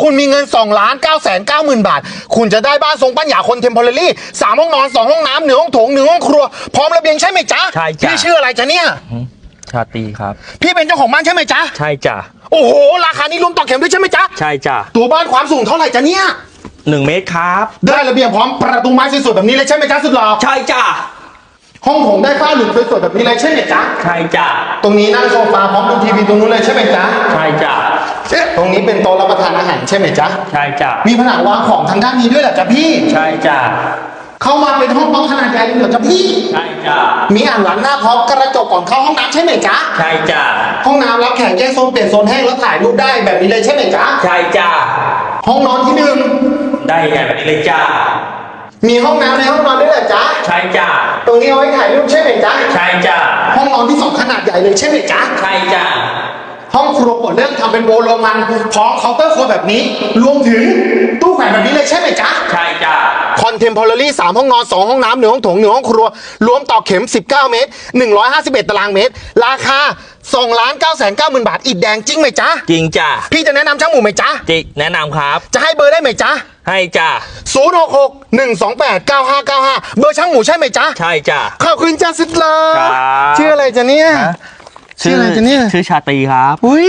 คุณมีเงิน2ล้าน9แสน9หมื่นบาท คุณจะได้บ้านทรงปัญญาคนเทมเพลอรี่สามห้องนอนสองห้องน้ำหนึ่งห้องโถงหนึ่งห้องครัว พร้อมระเบียงใช่ไหมจ๊ะใช่จ้ะ พี่ชื่ออะไรจ๊ะเนี่ย ชาตรีครับ พี่เป็นเจ้าของบ้านใช่ไหมจ๊ะ ใช่จ้ะ โอ้โห ราคานี้รวมต่อเข็มด้วยใช่ไหมจ๊ะ ใช่จ้ะตัวบ้านความสูงเท่าไหร่จ๊ะเนี่ย หนึ่งเมตรครับ ได้ระเบียงพร้อมประตูไม้สวยๆแบบนี้เลยใช่ไหมจ๊ะสุดหล่อใช่จ้ะ ห้องโถงได้ฝ้าหลุมสวยๆแบบนี้เลยใช่ไหมจ๊ะ ใช่จ้ะ ตรงนี้นั่งโซฟาพร้อมดูทีวีตรงนู้นเลยใช่ไหมจ๊ะ ใช่จ้ะต รงนี้เป็นโต๊ะรับประทานอาหารใช่ไหมจ๊ะ ใช่จ้ะมีผนังวางของทางด้านนี้ด้วยเหรอจ๊ะพี่ ใช่จ้ะเข้ามาเป็นห้องปั๊มขนาดใหญ่เลยเหรอจ๊ะพี่ ใช่จ้ะมีอ่างล้างหน้าพร้อมกระจกก่อนเข้าห้องน้ำใช่ไหมจ๊ะ ใช่จ้ะห้องน้ำรับแขกแยกโซนเปลี่ยนโซนแห้งแล้วถ่ายรูปได้แบบนี้เลยใช่ไหมจ๊ะ ใช่จ้ะห้องนอนที่หนึ่งได้ไงแบบนี้เลยจ้ะมีห้องน้ำในห้องนอนด้วยเหรอจ๊ะ ใช่จ้ะตรงนี้เอาไว้ถ่ายรูปใช่ไหมจ๊ะ ใช่จ้ะห้องนอนที่สองขนาดใหญ่เลยใช่ไหมจ๊ะ ใช่จ้ะ ห้องครัวเปิดเรื่องทำเป็นโบโลมันพร้อมเคาน์เตอร์ครัวแบบนี้ รวมถึงตู้แขวนแบบนี้เลยใช่ไหมจ๊ะ ใช่จ้ะคอนเทมพอร์รี่3ห้องนอน 2 ห้องน้ำหนึ่งห้องโถงหนึ่งห้องครัว รวมต่อเข็ม 19 เมตร 151 ตารางเมตร ราคา2ล้าน9 9 0 0 0 0บาท อิดแดงจริงไหมจ๊ะ จริงจ้ะพี่จะแนะนำช่างหมูไหมจ๊ะจริงแนะนำครับ จะให้เบอร์ได้ไหมจ๊ะ ให้จ้ะ066 128 9595 เบอร์ช่างหมูใช่ไหมจ๊ะ ใช่จ้ะขอบคุณจ้าสุดเลยครับ ชื่ออะไรจ๊ะเนี่ย ฮะ ชื่ออะไรจ๊ะเนี่ย ชื่อชาตรีครับ อุ้ย